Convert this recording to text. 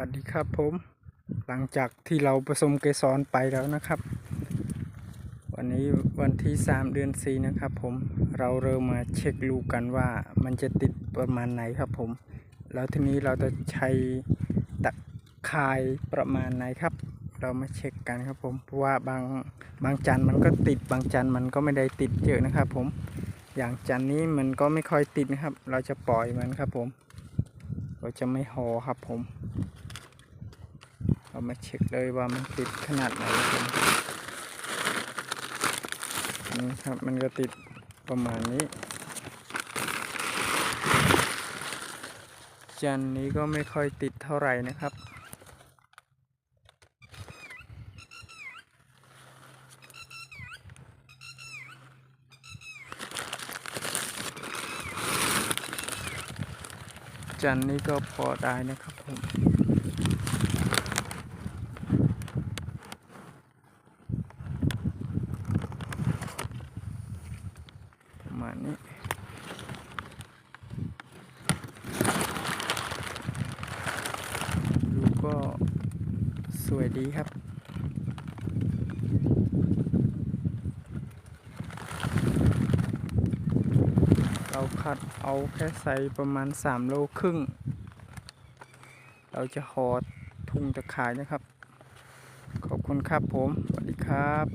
วัสดีครับผม หลังจากที่เราผสมเกสรไปแล้วนะครับ วันนี้วันที่ 3 เดือน4นะครับผมเราเริ่มมาเช็คลูกกันว่ามันจะติดประมาณไหนครับผม แล้วทีนี้เราจะใช้ตะข่ายประมาณไหนครับ เรามาเช็คกันครับผมเพราะว่าบางบางจันมันก็ติดบางจันมันก็ไม่ได้ติดเยอะนะครับผมอย่างจันนี้มันก็ไม่ค่อยติดนะครับ เราจะปล่อยมันครับผม เราจะไม่ห่อครับผม เรามาเช็คเลยว่ามันติดขนาดไหนครับนี่ครับมันก็ติดประมาณนี้ จันนี้ก็ไม่ค่อยติดเท่าไหร่นะครับจันนี้ก็พอได้นะครับผม ประมาณ นี้ดูก็สวยดีครับเราคัดเอาแค่ใส่ประมาณ 3 โลครึ่ง เราจะหอดทุ่งตะข่ายนะครับ ขอบคุณครับผม สวัสดีครับ